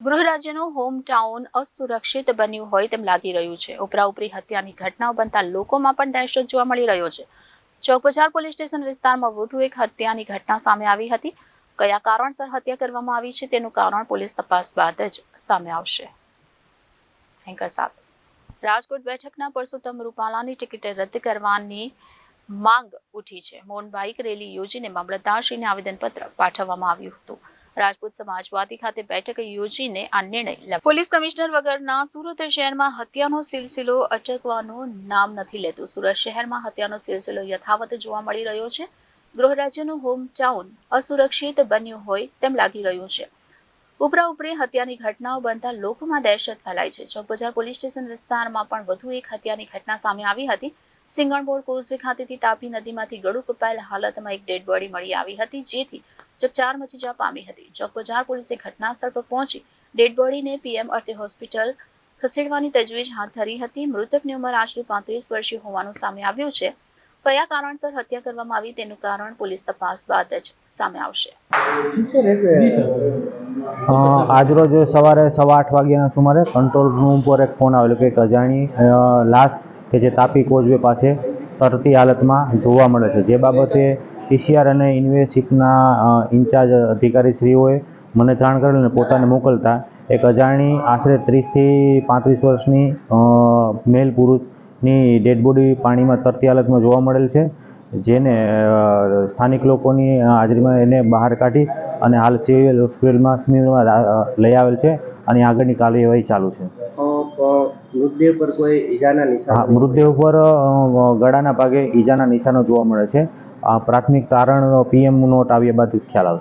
ગૃહ રાજ્યનું home town અસુરક્ષિત બન્યું હોય તેમ લાગી રહ્યું છે. ઉપરાઉપરી હત્યાની ઘટનાઓ બનતા લોકોમાં પણ દહેશત જોવા મળી રહ્યો છે. ચોકબજાર પોલીસ સ્ટેશન વિસ્તારમાં વધુ એક હત્યાની ઘટના સામે આવી હતી. કયા કારણસર હત્યા કરવામાં આવી છે તેનું કારણ પોલીસ તપાસ બાદ જ સામે આવશે. એન્કર સાથે રાજકોટ બેઠકના પરસોત્તમ રૂપાલાની ટિકિટ રદ કરવાની માંગ ઉઠી છે. મૌન બાઇક રેલી યોજીને મામલતદારશ્રીને આવેદનપત્ર પાઠવવામાં આવ્યું હતું. રાજપૂત સમાજવાદી ખાતે બેઠક યોજીને આ નિર્ણય. પોલીસ કમિશનર વગરના સુરત શહેરમાં હત્યાનો સિલસિલો અટકવાનું નામ નથી લેતું. સુરત શહેરમાં હત્યાનો સિલસિલો યથાવત જોવા મળી રહ્યો છે. ગૃહ રાજ્યનું હોમ ટાઉન અસુરક્ષિત બન્યું હોય તેમ લાગી રહ્યું છે. ઉપરા ઉપરી હત્યાની ઘટનાઓ બનતા લોકોમાં દહેશત ફેલાય છે. ચોકબજાર પોલીસ સ્ટેશન વિસ્તારમાં પણ વધુ એક હત્યાની ઘટના સામે આવી હતી. સિંગણબોર કોઝવે ખાતેથી તાપી નદીમાંથી ગળું કપાયેલ હાલતમાં એક ડેડ બોડી મળી આવી હતી, જેથી ચકચાર મચી જવા પામી હતી. ચોક બજાર પોલીસે ઘટના સ્થળ પર પહોંચી ડેડ બોડીને પીએમ અર્થે હોસ્પિટલ ખસેડવાની તજવીજ હાથ ધરી હતી. મૃતકની ઉંમર આશરે પાંત્રીસ વર્ષીય હોવાનું સામે આવ્યું છે. કયા કારણસર હત્યા કરવામાં આવી તેનું કારણ પોલીસ તપાસ બાદ જ સામે આવશે. આજરોજ સવારે સવા આઠ વાગ્યાના સુમારે કંટ્રોલ રૂમ પર એક ફોન આવેલો કે એક અજાણી લાશ કે જે તાપી કોઝવે પાસે તરતી હાલતમાં જોવા મળે છે. જે બાબતે પીસીઆર અને યુનિવર્સિટીના અ, ઇન્ચાર્જ અધિકારીશ્રીઓએ મને જાણ કરેલ અને પોતાને મોકલતા એક અજાણી આશરે ત્રીસથી પાંત્રીસ વર્ષની મેલ પુરુષની ડેડ બોડી પાણીમાં તરતી હાલતમાં જોવા મળેલ છે જેને સ્થાનિક લોકોની હાજરીમાં એને બહાર કાઢી અને હાલ સિવિલ હોસ્પિટલમાં સ્મિરમાં લઈ આવેલ છે અને આગળની કાર્યવાહી ચાલુ છે. મૃતદેહ પર કોઈ ઈજાના હા નિશાન મૃતદેહ ઉપર ગળાના ભાગે ઈજાના નિશાનો જોવા મળે છે. આ પ્રાથમિક તારણનો પીએમ નોટ આવ્યા બાદ ખ્યાલ આવશે.